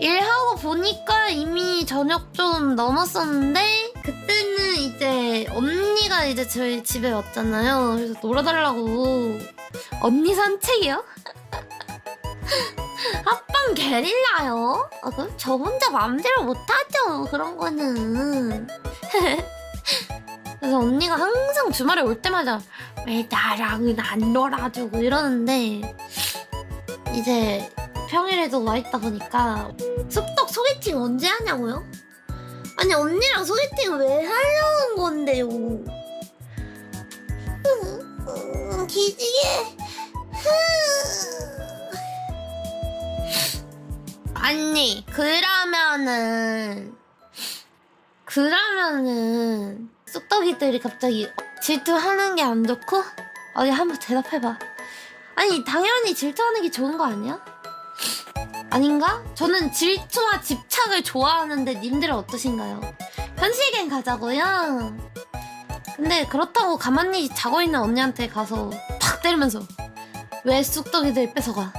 일하고 보니까 이미 저녁 좀 넘었었는데 그때는 이제 언니가 이제 저희 집에 왔잖아요. 그래서 놀아달라고 언니 산책이요? 합방 게릴라요? 아, 그럼 저 혼자 마음대로 못하죠 그런 거는. 그래서 언니가 항상 주말에 올 때마다 왜 나랑은 안 놀아주고 이러는데 이제 평일에도 와 있다 보니까 쑥떡 소개팅 언제 하냐고요? 아니 언니랑 소개팅 왜 하려는 건데요? 음, 기지개. 아니 그러면은 그러면은 쑥떡이들이 갑자기 질투하는 게 안 좋고 어디 한번 대답해봐. 아니 당연히 질투하는 게 좋은 거 아니야? 아닌가? 저는 질투와 집착을 좋아하는데 님들은 어떠신가요? 현실갱 가자고요. 근데 그렇다고 가만히 자고 있는 언니한테 가서 팍 때리면서 왜 쑥떡이들 뺏어가?